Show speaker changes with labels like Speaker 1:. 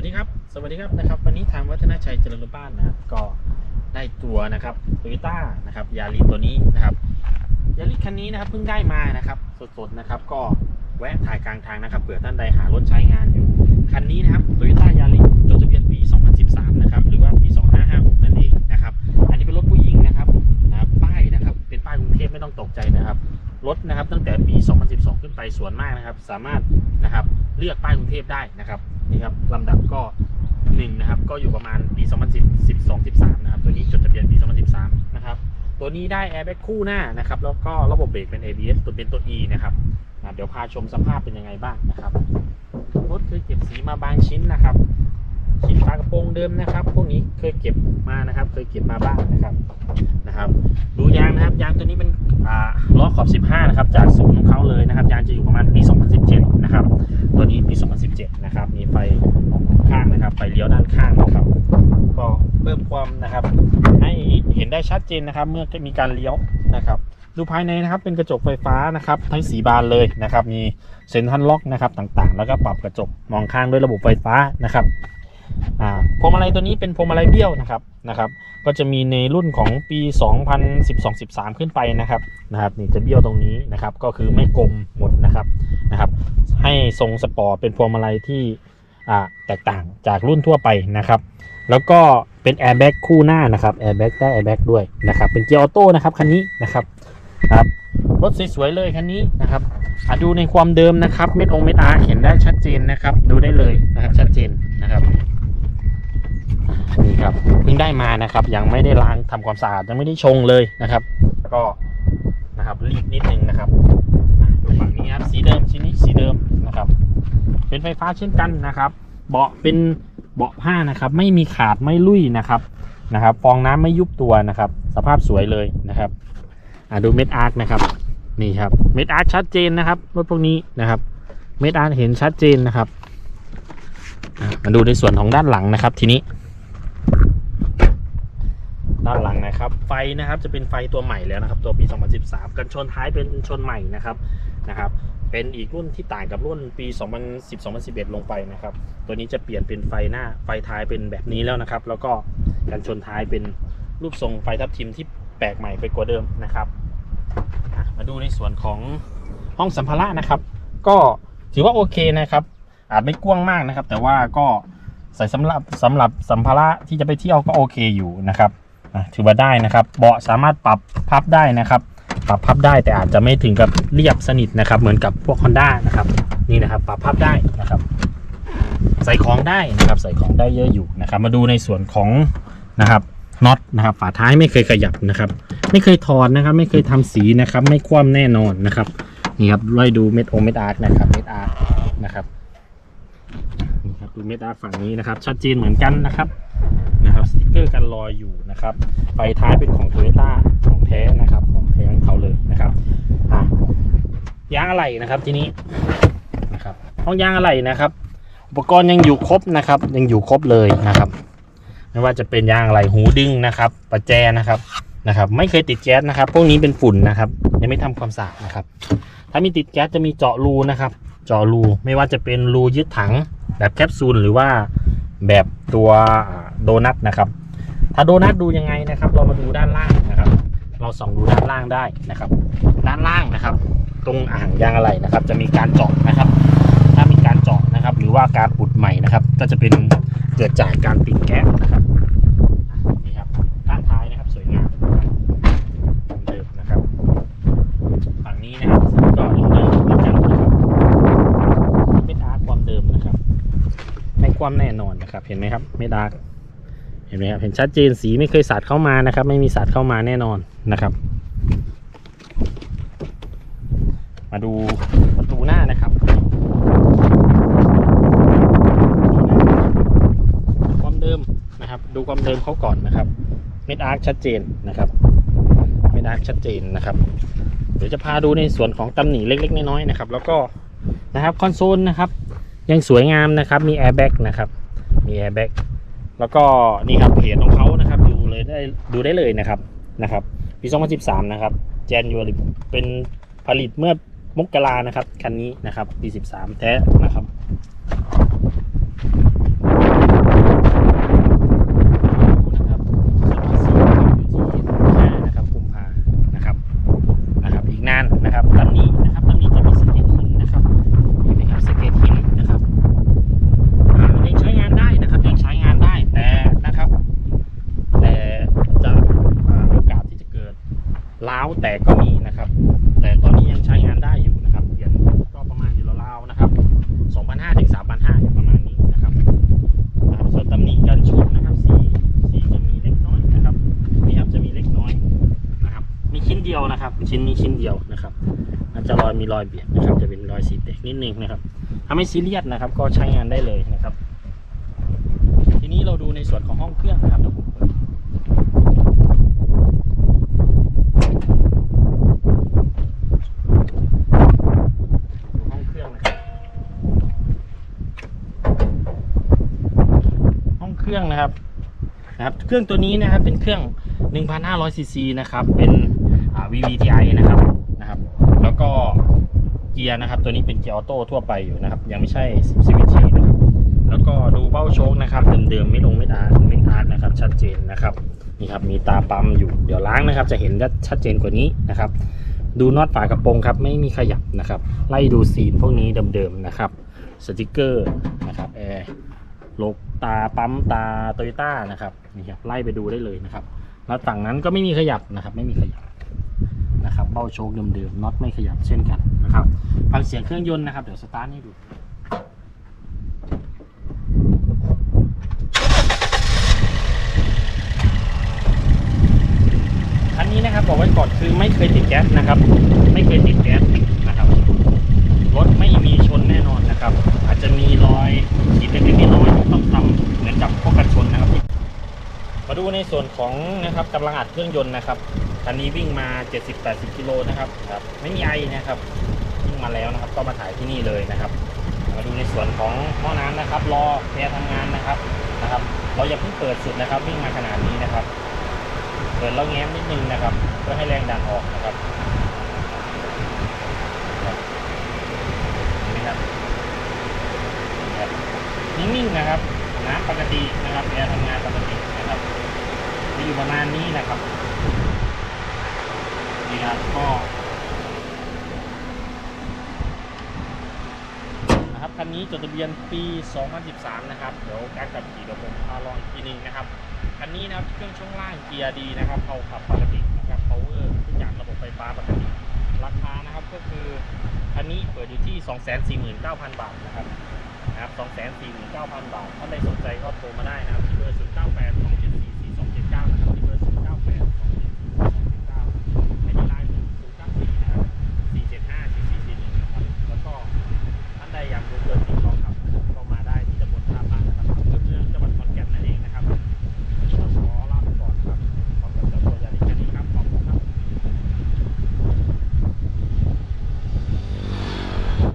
Speaker 1: วัสดีครับ สวัสดีครับนะครับ วันนี้ทางวัฒนชัยเจริญบ้านนะก็ได้ตัวนะครับโตโยต้านะครับยาริสตัวนี้นะครับยาริสคันนี้นะครับเพิ่งได้มานะครับ สดๆนะครับ ก็แวะถ่ายกลางทางนะครับเผื่อท่านใดหารถใช้งานอยู่คันนี้นะครับโตโยต้ายาริสจดทะเบียนปี 2013 นะครับ หรือว่าปี 2556 นั่นเองนะครับ อันนี้เป็นรถผู้หญิงนะครับนะครับป้ายนะครับ เป็นป้ายกรุงเทพไม่ต้องตกใจนะครับรถนะครับตั้งแต่ปี 2012 ขึ้นไปส่วนมากนะครับ สามารถนะครับเลือกป้ายกรุงเทพได้นะครับ นี่ครับลำดับก็1นะครับก็อยู่ประมาณปี 2010 12 13นะครับตัวนี้จดทะเบียนปี 2013นะครับตัวนี้ได้แอร์แบ็กคู่หน้านะครับแล้วก็ระบบเบรกเป็น ABS ตัวเป็นตัว E นะครับอะเดี๋ยวพาชมสภาพเป็นยังไงบ้างนะครับรถเคยเก็บสีมาบางชิ้นนะครับ ชิ้นฝากระโปรงเดิมนะครับ พวกนี้เคยเก็บมานะครับ เคยเก็บมาบ้างนะครับนะครับ ดูยางนะครับ ยางตัวนี้เป็นอ่าล้อขอบ 15 นะครับ จากศูนย์ของเขาเลยนะครับ ยางจะอยู่ประมาณปี 2017 นะครับ ตัวนี้ปี 2017 นะครับ มีไฟข้างนะครับ ไฟเลี้ยวด้านข้างนะครับ ก็เพิ่มความนะครับ ให้เห็นได้ชัดเจนนะครับ เมื่อมีการเลี้ยวนะครับดูภายในนะครับเป็นกระจกไฟฟ้านะครับทั้งสีบานเลยนะครับ มีเซ็นทรัลล็อกนะครับต่างๆ แล้วก็ปรับกระจกมองข้างด้วยระบบไฟฟ้านะครับ อ่าพวงมาลัยตัวนี้เป็นพวงมาลัยเบี้ยวนะครับนะครับ ก็จะมีในรุ่นของปี 2012-13 ขึ้นไปนะครับนะครับนี่จะเบี้ยวตรงนี้นะครับ ก็คือไม่กลมหมดนะครับนะครับ ให้ทรงสปอร์ตเป็นพวงมาลัยที่อ่าแตกต่างจากรุ่นทั่วไปนะครับ แล้วก็เป็นแอร์แบ็กคู่หน้านะครับแอร์แบ็กได้แอร์แบ็กด้วยนะครับ เป็นเกียร์ออโต้นะครับคันนี้นะครับครับรถสวยๆเลยคันนี้นะครับดูในความเดิมนะครับเม็ดองเม็ดอาร์เห็นได้ชัดเจนนะครับ ดูได้เลยนะครับชัดเจนนะครับ นี่ครับเพิ่งได้มานะครับ ยังไม่ได้ล้างทำความสะอาดยังไม่ได้ชงเลยนะครับ ก็นะครับรีบนิดนึงนะครับดูฝั่งนี้ครับสีเดิมชิ้นนี้สีเดิมนะครับ เป็นไฟฟ้าเช่นกันนะครับ เบาะเป็นเบาะผ้านะครับ ไม่มีขาดไม่ลุยนะครับนะครับ ฟองน้ำไม่ยุบตัวนะครับ สภาพสวยเลยนะครับอะดูเม็ดอาร์คนะครับนี่ครับเม็ดอาร์คชัดเจนนะครับรถพวกนี้นะครับ เม็ดอาร์คเห็นชัดเจนนะครับมาดูในส่วนของด้านหลังนะครับทีนี้ ด้านหลังนะครับ ไฟนะครับจะเป็นไฟตัวใหม่แล้วนะครับ ตัวปี 2013 กันชนท้ายเป็นชนใหม่นะครับนะครับ เป็นอีกรุ่นที่ต่างกับรุ่นปี 2010-2011 ลงไปนะครับ ตัวนี้จะเปลี่ยนเป็นไฟหน้าไฟท้ายเป็นแบบนี้แล้วนะครับ แล้วก็กันชนท้ายเป็นรูปทรงไฟทับทิมที่แปลกใหม่ไปกว่าเดิมนะครับ มาดูในส่วนของห้องสัมภาระนะครับ ก็ถือว่าโอเคนะครับ อาจไม่กว้างมากนะครับ แต่ว่าก็ใส่สำหรับสำหรับสัมภาระที่จะไปเที่ยวก็โอเคอยู่นะครับ ถือว่าได้นะครับ เบาะสามารถปรับพับได้นะครับ ปรับพับได้แต่อาจจะไม่ถึงกับเรียบสนิทนะครับ เหมือนกับพวก Honda นะครับ นี่นะครับปรับพับได้นะครับ ใส่ของได้นะครับ ใส่ของได้เยอะอยู่นะครับ มาดูในส่วนของนะครับน็อตนะครับ ฝาท้ายไม่เคยขยับนะครับ ไม่เคยถอดนะครับ ไม่เคยทำสีนะครับ ไม่คว่ำแน่นอนนะครับนี่ครับไล่ดูเม็ดโอเม็ดอาร์นะครับเม็ดอาร์นะครับนี่ครับดูเม็ดอาร์ฝั่งนี้นะครับ ชัดเจนเหมือนกันนะครับ นะครับสติกเกอร์กันรอยอยู่นะครับไฟท้ายเป็นของโตโยต้าของแท้นะครับของแท้ของเขาเลยนะครับยางอะไหล่นะครับทีนี้นะครับห้องยางอะไหล่นะครับ อุปกรณ์ยังอยู่ครบนะครับ ยังอยู่ครบเลยนะครับ ไม่ว่าจะเป็นยางอะไหล่หูดึงนะครับประแจนะครับนะครับ ไม่เคยติดแก๊สนะครับ พวกนี้เป็นฝุ่นนะครับ ยังไม่ทำความสะอาดนะครับ ถ้ามีติดแก๊สจะมีเจาะรูนะครับ เจาะรูไม่ว่าจะเป็นรูยึดถังแบบแคปซูลหรือว่าแบบตัว โดนัทนะครับ ถ้าโดนัทดูยังไงนะครับ เรามาดูด้านล่างนะครับ เราส่องดูด้านล่างได้นะครับ ด้านล่างนะครับ ตรงอ่างยางอะไหล่นะครับ จะมีการเจาะนะครับ ถ้ามีการเจาะนะครับ หรือว่าการอุดใหม่นะครับ ก็จะเป็นเกิดจากการติดแก๊สนะครับนี่ครับด้านท้ายนะครับสวยงามเดิมนะครับฝั่งนี้นะครับก็เดิมเหมือนกันนะครับไม่ดาร์ความเดิมนะครับไม่ความแน่นอนนะครับ เห็นไหมครับไม่ดาร์ เห็นไหมครับเห็นชัดเจนสีไม่เคยสาดเข้ามานะครับ ไม่มีสาดเข้ามาแน่นอนนะครับ มาดูประตูหน้านะครับความเดิมนะครับ ดูความเดิมเขาก่อนนะครับเม็ดอาร์คชัดเจนนะครับเม็ดอาร์คชัดเจนนะครับ เดี๋ยวจะพาดูในส่วนของตำหนิเล็ก ๆ น้อยๆนะครับ แล้วก็นะครับคอนโซลนะครับ ยังสวยงามนะครับมีแอร์แบ็กนะครับมีแอร์แบ็ก แล้วก็นี่ครับเพจของเขานะครับดูเลยได้ดูได้เลยนะครับนะครับปี 2013 นะครับแจนยูริเป็นผลิตเมื่อมกรานะครับคันนี้นะครับปี 13 แท้นะครับ แต่ก็มีนะครับ แต่ตอนนี้ยังใช้งานได้อยู่นะครับเหรียญก็ประมาณอยู่ราวๆนะครับ2,500ถึง3,500ประมาณนี้นะครับนะครับส่วนตำหนิการชนนะครับสีสีจะมีเล็กน้อยนะครับนี่ครับจะมีเล็กน้อยนะครับ มีชิ้นเดียวนะครับ ชิ้นนี้ชิ้นเดียวนะครับมันจะรอยมีรอยเบียดนะครับ จะเป็นรอยสีแตกนิดนึงนะครับถ้าไม่ซีเรียสนะครับ ก็ใช้งานได้เลยนะครับ ทีนี้เราดูในส่วนของห้องเครื่องนะครับ รื่องนะครับนะครับ เครื่องตัวนี้นะครับเป็นเครื่อง 1,500ซีซีนะครับ เป็นอ่า VVTi นะครับนะครับ แล้วก็เกียร์นะครับ ตัวนี้เป็นเกียร์ออโต้ทั่วไปอยู่นะครับ ยังไม่ใช่ CVT นะครับ แล้วก็ดูเบ้าโชคนะครับเดิมๆไม่ลงไม่ดาไม่อาร์ตนะครับ ชัดเจนนะครับนี่ครับมีตาปั๊มอยู่เดี๋ยวล้างนะครับ จะเห็นได้ชัดเจนกว่านี้นะครับ ดูน็อตฝากระโปรงครับ ไม่มีขยับนะครับ ไล่ดูซีนพวกนี้เดิมๆนะครับสติกเกอร์นะครับแอร์ โลกตาปั๊มตาโตโยต้านะครับนี่ครับไล่ไปดูได้เลยนะครับ แล้วฝั่งนั้นก็ไม่มีขยับนะครับ ไม่มีขยับนะครับเบ้าโชคเดิมๆน็อตไม่ขยับเช่นกันนะครับฟังเสียงเครื่องยนต์นะครับเดี๋ยวสตาร์ทให้ดูคันนี้นะครับบอกไว้ก่อนคือไม่เคยติดแก๊สนะครับ ไม่เคยติดแก๊สนะครับรถไม่มีชนแน่นอนนะครับ จะมีรอยขีดเล็กๆน้อยต้องทำเหมือนกับพวกกันชนนะครับ มาดูในส่วนของนะครับกำลังอัดเครื่องยนต์นะครับคันนี้วิ่งมา 70-80กิโลนะครับครับไม่มีไอนะครับวิ่งมาแล้วนะครับ ก็มาถ่ายที่นี่เลยนะครับ มาดูในส่วนของหม้อน้ำนะครับรอแพรทำงานนะครับนะครับ เราอย่าเพิ่งเปิดสุดนะครับ วิ่งมาขนาดนี้นะครับ เปิดแล้วแง้มนิดนึงนะครับ เพื่อให้แรงดันออกนะครับเห็นไหมครับครับ นะครับ น้ำปกตินะครับแอร์ทำงานปกตินะครับจะอยู่ประมาณนี้นะครับนี่ครับก็นะครับคันนี้จดทะเบียนปี 2013 นะครับ เดี๋ยวการขับขี่เดี๋ยวผมพาลองอีกทีนึงนะครับคันนี้นะครับเครื่องช่วงล่างเกียร์ดีนะครับเขาขับปกตินะครับ power ทุกอย่างระบบไฟฟ้าปกติ ราคานะครับก็คือคันนี้เปิดอยู่ที่ 249,000 บาทนะครับ นะครับ249,000 บาทถ้าใครสนใจก็โทรมาได้นะครับที่เบอร์ 098